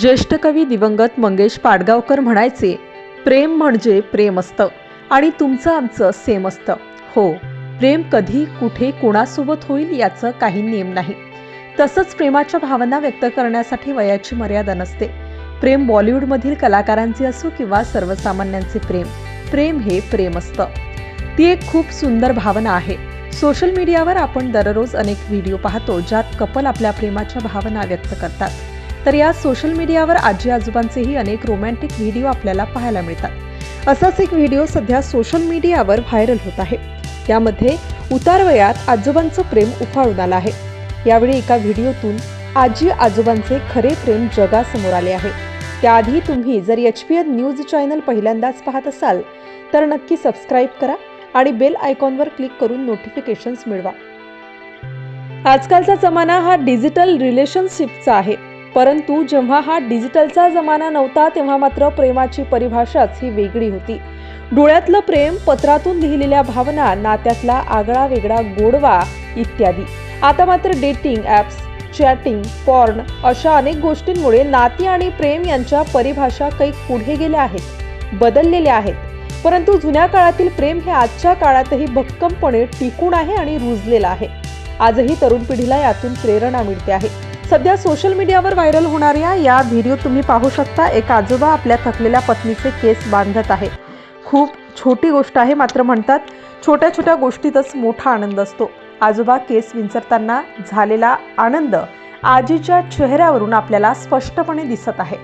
ज्येष्ठ कवी दिवंगत मंगेश पाडगावकर म्हणायचे प्रेम म्हणजे प्रेम असतं आणि तुमचं आमचं सेम असतं. हो प्रेम कधी कुठे कोणासोबत होईल याचं काही नियम नाही. तसंच प्रेमाच्या भावना व्यक्त करण्यासाठी वयाची मर्यादा नसते. प्रेम बॉलिवूडमधील कलाकारांचे असो किंवा सर्वसामान्यांचे प्रेम प्रेम हे प्रेम असतं. ती एक खूप सुंदर भावना आहे. सोशल मीडियावर आपण दररोज अनेक व्हिडिओ पाहतो ज्यात कपल आपल्या प्रेमाच्या भावना व्यक्त करतात. तर या सोशल मीडियावर आजी आजोबांचेही अनेक रोमॅन्टिक व्हिडिओ आपल्याला पाहायला मिळतात. असाच एक व्हिडिओ सध्या सोशल मीडियावर व्हायरल होत आहे. यामध्ये उतार वयात आजोबांचं प्रेम उफाळून आलं आहे. यावेळी एका व्हिडिओतून आजी आजोबांचे खरे प्रेम जगासमोर आले आहे. त्याआधी तुम्ही जर H P N news channel पहिल्यांदाच पाहत असाल तर नक्की सबस्क्राईब करा आणि बेल आयकॉनवर क्लिक करून नोटिफिकेशन्स मिळवा. आजकालचा जमाना हा डिजिटल रिलेशनशिपचा आहे. परंतु जेव्हा हा डिजिटलचा जमाना नव्हता तेव्हा मात्र प्रेमाची परिभाषाच ही वेगळी होती. डोळ्यातलं प्रेम पत्रातून लिहिलेल्या भावना नात्यातला आगळा वेगळा गोडवा इत्यादी. आता मात्र डेटिंग ॲप्स चॅटिंग पॉर्न अशा अनेक गोष्टींमुळे नाती आणि प्रेम यांच्या परिभाषा काही पुढे गेल्या आहेत बदललेल्या आहेत. परंतु जुन्या काळातील प्रेम हे आजच्या काळातही भक्कमपणे टिकून आहे आणि रुजलेलं आहे. आजही तरुण पिढीला यातून प्रेरणा मिळते आहे. सध्या सोशल मीडियावर व्हायरल होणाऱ्या या व्हिडिओ तुम्ही पाहू शकता. एक आजोबा आपल्या थकलेल्या पत्नीचे केस बांधत आहे. खूप छोटी गोष्ट आहे मात्र म्हणतात छोट्या छोट्या गोष्टीतच मोठा आनंद असतो. आजोबा केस विंचरताना झालेला आनंद आजीच्या चेहऱ्यावरून आपल्याला स्पष्टपणे दिसत आहे.